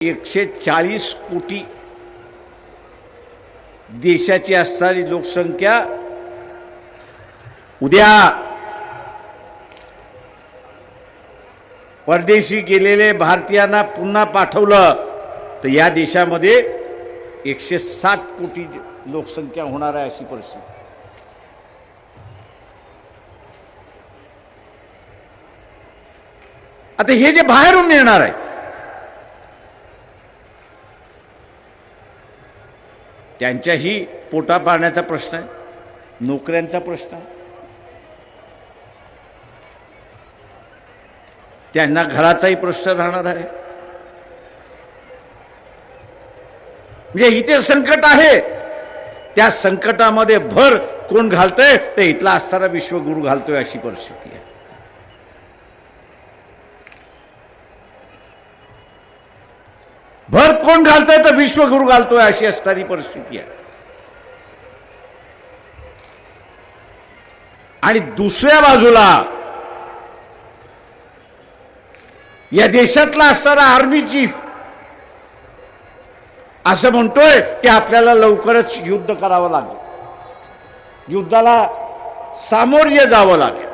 एकशे चाळीस कोटी देशाची असणारी लोकसंख्या उद्या परदेशी गेलेले भारतीयांना पुन्हा पाठवलं तर या देशामध्ये एकशे साठ कोटी लोकसंख्या होणार आहे अशी परिस्थिती. आता हे जे बाहेरून येणार आहेत त्यांच्याही पोटा पाण्याचा प्रश्न आहे नोकऱ्यांचा प्रश्न आहे. त्यांना घराचाही प्रश्न राहणार आहे. म्हणजे इथे संकट आहे. त्या संकटामध्ये भर कोण घालतोय? तर इथला असणारा विश्वगुरु घालतोय अशी परिस्थिती आहे. भर कोण घालतोय तर विश्वगुरु घालतोय अशी असणारी परिस्थिती आहे. आणि दुसऱ्या बाजूला या देशातला असणारा आर्मी चीफ असं म्हणतोय की आपल्याला लवकरच युद्ध करावं लागेल. युद्धाला सामोर्य जावं लागेल.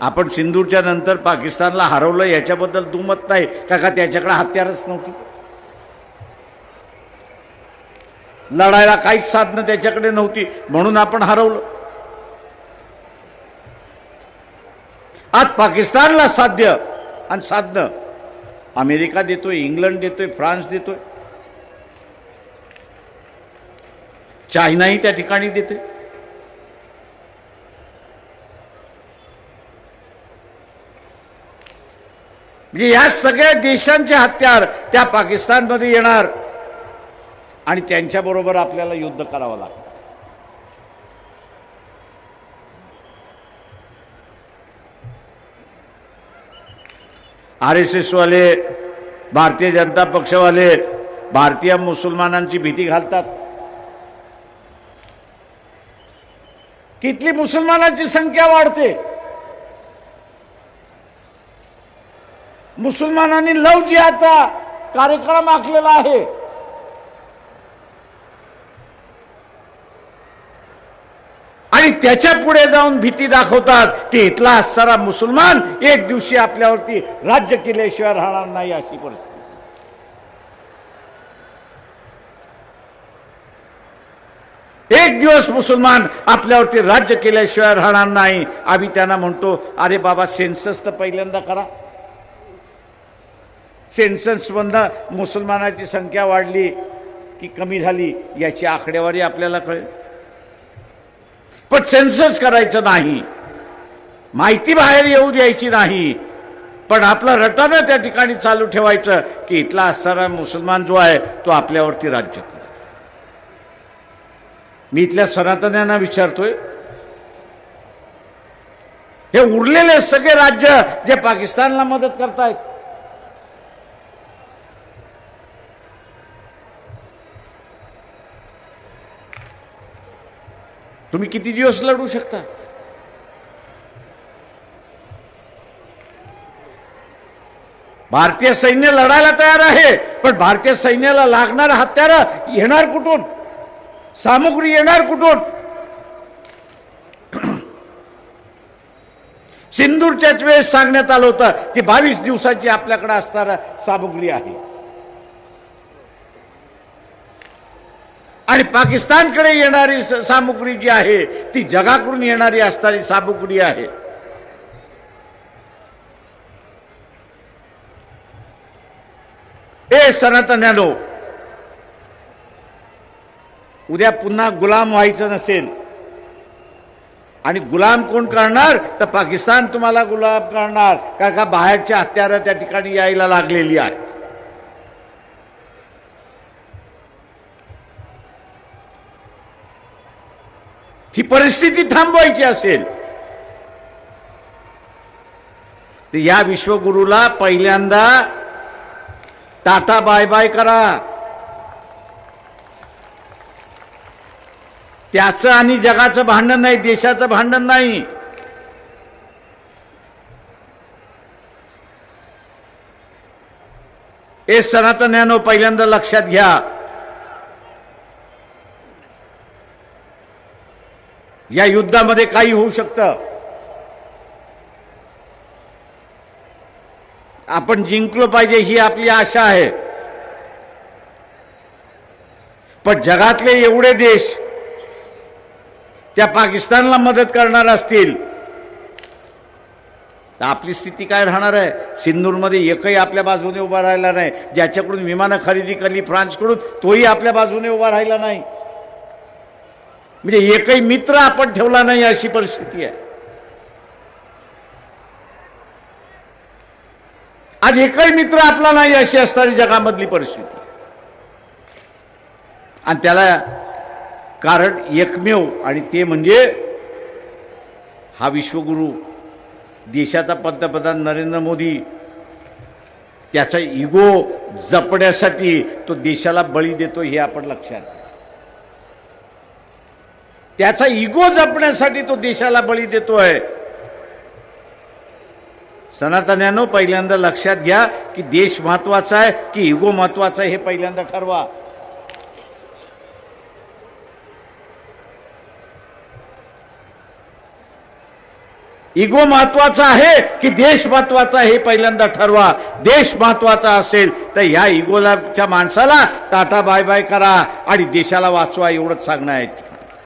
आपण सिंधूरच्या नंतर पाकिस्तानला हरवलं याच्याबद्दल दुमत नाही का का त्याच्याकडे हत्यारच नव्हती? लढायला काहीच साधनं त्याच्याकडे नव्हती म्हणून आपण हरवलं. आज पाकिस्तानला साध्य आणि साधनं. अमेरिका देतोय इंग्लंड देतोय फ्रान्स देतोय. चायनाही त्या ठिकाणी देते म्हणजे या सगळ्या देशांचे हत्यार त्या पाकिस्तानमध्ये येणार. आणि त्यांच्याबरोबर आपल्याला युद्ध करावं लागतं आर एस एसवाले भारतीय जनता पक्षवाले भारतीय मुसलमानांची भीती घालतात. कितली मुसलमानांची संख्या वाढते? मुसलमानांनी लव जिहादचा कार्यक्रम आखलेला आहे. आणि त्याच्या पुढे जाऊन भीती दाखवतात की इथला सारा मुसलमान एक दिवशी आपल्यावरती राज्य केल्याशिवाय राहणार नाही अशी परिस्थिती. एक दिवस मुसलमान आपल्यावरती राज्य केल्याशिवाय राहणार नाही. आम्ही त्यांना म्हणतो अरे बाबा सेन्सस तर पहिल्यांदा करा. सेन्सन्समधनं मुसलमानाची संख्या वाढली की कमी झाली याची आकडेवारी आपल्याला कळेल. पण सेन्सस करायचं नाही. माहिती बाहेर येऊ द्यायची नाही. पण आपलं रटानं त्या ठिकाणी चालू ठेवायचं की इथला असणारा मुसलमान जो आहे तो आपल्यावरती राज्य करत मी इथल्या सनातन्यांना विचारतोय. हे उरलेले सगळे राज्य जे पाकिस्तानला मदत करतायत तुम्ही किती दिवस लढू शकता? भारतीय सैन्य लढायला तयार आहे पण भारतीय सैन्याला लागणार हत्यार येणार कुठून? सामुग्री येणार कुठून? सिंदूरच्याच वेळेस सांगण्यात आलं होतं की बावीस दिवसाची आपल्याकडे असणारा सामुग्री आहे. आणि पाकिस्तानकडे येणारी सामुग्री जी आहे ती जगाकडून येणारी असणारी सामुग्री आहे. ए सनातन्यानो उद्या पुन्हा गुलाम व्हायचं नसेल आणि गुलाम कोण करणार? तर पाकिस्तान तुम्हाला गुलाम करणार. कारण का बाहेरच्या हत्यारं त्या ठिकाणी यायला लागलेली आहे ही परिस्थिती थांबवायची असेल तर या विश्वगुरूला पहिल्यांदा टाटा बाय बाय करा. त्याचं आणि जगाचं भांडण नाही देशाचं भांडण नाही. हे सनातन्यानो पहिल्यांदा लक्षात घ्या. या युद्धामध्ये काही होऊ शकतं. आपण जिंकलो पाहिजे ही आपली आशा आहे. पण जगातले एवढे देश त्या पाकिस्तानला मदत करणार असतील तर आपली स्थिती काय राहणार आहे? सिंधूरमध्ये एकही आपल्या बाजूने उभा राहिला नाही. ज्याच्याकडून विमानं खरेदी केली फ्रान्सकडून तोही आपल्या बाजूने उभा राहिला नाही. म्हणजे एकही मित्र आपण ठेवला नाही अशी परिस्थिती आहे. आज एकही मित्र आपला नाही अशी असणारी जगामधली परिस्थिती. आणि त्याला कारण एकमेव आणि ते म्हणजे हा विश्वगुरु देशाचा पंतप्रधान नरेंद्र मोदी त्याचा इगो जपण्यासाठी तो देशाला बळी देतो हे आपण लक्षात आहे त्याचा इगो जपण्यासाठी तो देशाला बळी देतोय. सनातन्यानो पहिल्यांदा लक्षात घ्या की देश महत्त्वाचा आहे की इगो महत्त्वाचा आहे हे पहिल्यांदा ठरवा. इगो महत्त्वाचा आहे की देश महत्त्वाचा आहे हे पहिल्यांदा ठरवा. देश महत्त्वाचा असेल तर ह्या इगोलाच्या माणसाला टाटा बाय बाय करा आणि देशाला वाचवा एवढंच सांगणं आहे.